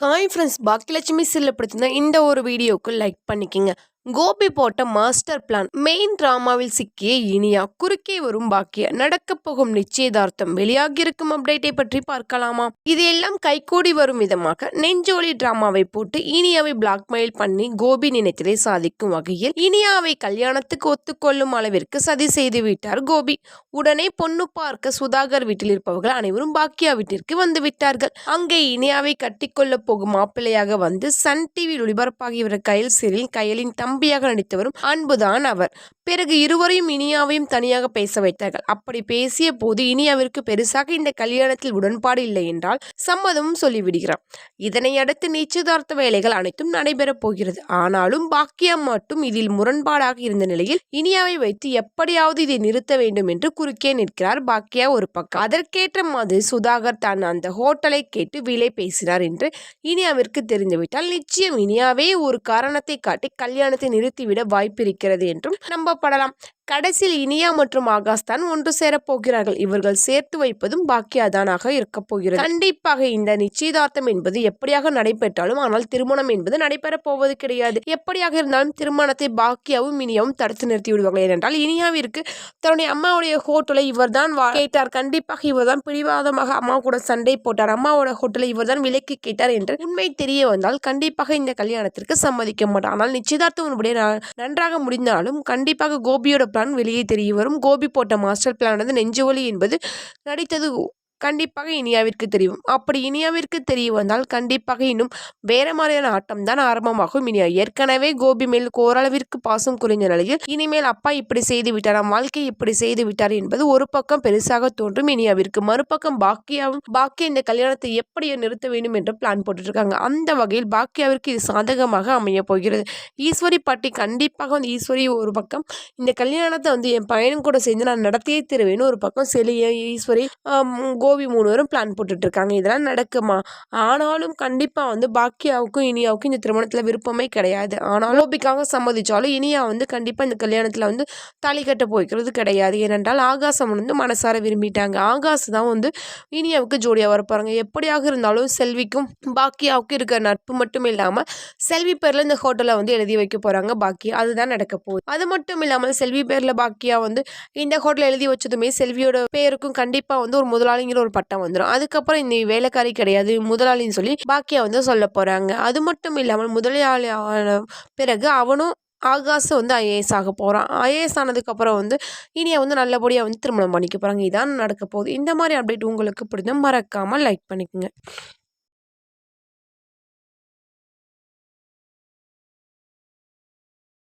Hi friends Baakiyalakshmi செல்லப்படுத்தின இந்த ஒரு வீடியோக்கு லைக் பண்ணிக்கங்க. கோபி போட்ட மாஸ்டர் பிளான் மெயின் டிராமாவில் சிக்கிய இனியா குறுக்கே வரும் பாக்கியா நடக்க போகும் நிச்சயதார்த்தம் வெளியாகியிருக்கும் அப்டேட்டை பற்றி பார்க்கலாமா? இதையெல்லாம் எல்லாம் கைகூடி வரும் விதமாக நெஞ்சோலி டிராமாவை போட்டு இனியாவை பிளாக்மெயில் பண்ணி கோபி நினைத்ததை சாதிக்கும் வகையில் இனியாவை கல்யாணத்துக்கு ஒத்துக்கொள்ளும் அளவிற்கு சதி செய்து விட்டார் கோபி. உடனே பொண்ணு பார்க்க சுதாகர் வீட்டில் இருப்பவர்கள் அனைவரும் பாக்கியா வீட்டிற்கு வந்து விட்டார்கள். அங்கே இனியாவை கட்டிக்கொள்ள போகும் மாப்பிள்ளையாக வந்து சன் டிவியில் ஒளிபரப்பாகியவர் சிறில் கையலின் தம் தம்பியாக நடித்தவரும் அன்புதான் அவர். பிறகு இருவரையும் இனியாவையும் தனியாக பேச வைத்தார்கள். அப்படி பேசிய போது இனியாவிற்கு பெருசாக இந்த கல்யாணத்தில் உடன்பாடு இல்லை என்றால் சம்மதமும் சொல்லிவிடுகிறார். இதனை அடுத்து நிச்சயதார்த்த வேலைகள் அனைத்தும் நடைபெறப் போகிறது. ஆனாலும் பாக்கியம் மட்டும் இதில் முரண்பாடாக இருந்த நிலையில் இனியாவை வைத்து எப்படியாவது இதை நிறுத்த வேண்டும் என்று குறுக்கே நிற்கிறார் பாக்கியா ஒரு பக்கம். அதற்கேற்ற மாதிரி சுதாகர் தான் அந்த ஹோட்டலை கேட்டு விலை பேசினார் என்று இனியாவிற்கு தெரிந்துவிட்டால் நிச்சயம் இனியாவே ஒரு காரணத்தை காட்டி கல்யாணத்தை நிறுத்திவிட வாய்ப்பிருக்கிறது என்றும் நம்பப்படலாம். கடைசியில் இனியா மற்றும் ஆகாஷ் தான் ஒன்று சேரப் போகிறார்கள். இவர்கள் சேர்த்து வைப்பதும் பாக்கியாதானாக இருக்கப் போகிறது. கண்டிப்பாக இந்த நிச்சயதார்த்தம் என்பது எப்படியாக நடைபெற்றாலும் ஆனால் திருமணம் என்பது நடைபெறப் போவது கிடையாது. எப்படியாக இருந்தாலும் திருமணத்தை பாக்கியாவும் இனியாவும் தடுத்து நிறுத்தி விடுவார்கள். ஏனென்றால் இனியாவிற்கு தன்னுடைய அம்மாவுடைய ஹோட்டலை இவர்தான் வா- கேட்டார். கண்டிப்பாக இவர்தான் பிடிவாதமாக அம்மா கூட சண்டை போட்டார். அம்மாவோட ஹோட்டலை இவர்தான் விலைக்கு கேட்டார் என்று உண்மை தெரிய வந்தால் கண்டிப்பாக இந்த கல்யாணத்திற்கு சம்மதிக்க மாட்டார். ஆனால் நிச்சயதார்த்தம் உன்னுடைய நன்றாக முடிந்தாலும் கண்டிப்பாக கோபியோட பிளான் வெளியே தெரிய வரும் கோபி போட்ட மாஸ்டர் பிளானது நெஞ்சுவலி என்பது நடித்தது கண்டிப்பாக இனியாவிற்கு தெரியும். அப்படி இனியாவிற்கு தெரிய வந்தால் கண்டிப்பாக இன்னும் வேற மாதிரியான ஆட்டம் தான் ஆரம்பமாகும். இனியா ஏற்கனவே கோபி மேல் ஓரளவிற்கு பாசம் குறைந்த நிலையில் இனிமேல் அப்பா இப்படி செய்து விட்டார் நம் வாழ்க்கை இப்படி செய்து விட்டார் என்பது ஒரு பக்கம் பெருசாக தோன்றும். இனியாவிற்கு மறுபக்கம் பாக்கியாவும் பாக்கியா இந்த கல்யாணத்தை எப்படி நிறுத்த வேண்டும் என்று பிளான் போட்டுட்டு இருக்காங்க அந்த வகையில் பாக்கியாவிற்கு இது சாதகமாக அமைய போகிறது. ஈஸ்வரி பாட்டி கண்டிப்பாக வந்து ஈஸ்வரி ஒரு பக்கம் இந்த கல்யாணத்தை வந்து என் பையனும் கூட சேர்ந்து நான் நடத்தியே தருவேன்னு ஒரு பக்கம் செலிய ஈஸ்வரி கோபி மூணு பேரும் பிளான் போட்டுட்டு இருக்காங்க இதெல்லாம் நடக்குமா? ஆனாலும் கண்டிப்பாக வந்து பாக்கியாவுக்கும் இனியாவுக்கும் இந்த திருமணத்தில் விருப்பமே கிடையாது. ஆனாலும் கோபிக்காக சம்மதிச்சாலும் இனியா வந்து கண்டிப்பாக இந்த கல்யாணத்தில் வந்து தாலி கட்ட போய்க்கிறது கிடையாது. ஏனென்றால் ஆகாசம் வந்து மனசார விரும்பிட்டாங்க. ஆகாஷ் தான் வந்து இனியாவுக்கு ஜோடியாக வரப்போகிறாங்க எப்படியாக இருந்தாலும் செல்விக்கும் பாக்கியாவுக்கும் இருக்கிற நட்பு மட்டும் இல்லாமல் செல்வி பேரில் இந்த ஹோட்டலில் வந்து எழுதி வைக்க போகிறாங்க பாக்கியா. அதுதான் நடக்க போகுது. அது மட்டும் இல்லாமல் செல்வி பேரில் பாக்கியா வந்து இந்த ஹோட்டல் எழுதி வச்சதுமே செல்வியோட பேருக்கும் கண்டிப்பாக வந்து ஒரு முதலாளிங்கிற ஒரு பட்டம் வந்துடும் அதுக்கப்புறம் இந்த வேலைக்காரி கிடையாது முதலாளின்னு சொல்லி பாக்கியா வந்து சொல்ல போகிறாங்க அது மட்டும் இல்லாமல் முதலாளி பிறகு அவனும் ஆகாஷ் வந்து ஐஏஎஸ் ஆக போகிறான் ஐஏஎஸ் ஆனதுக்கப்புறம் வந்து இனியை வந்து நல்லபடியாக வந்து திருமணம் பண்ணிக்க போகிறாங்க இதான் நடக்க போகுது. இந்த மாதிரி அப்டேட் உங்களுக்கு பிடிச்சா மறக்காமல் லைக் பண்ணிக்கோங்க.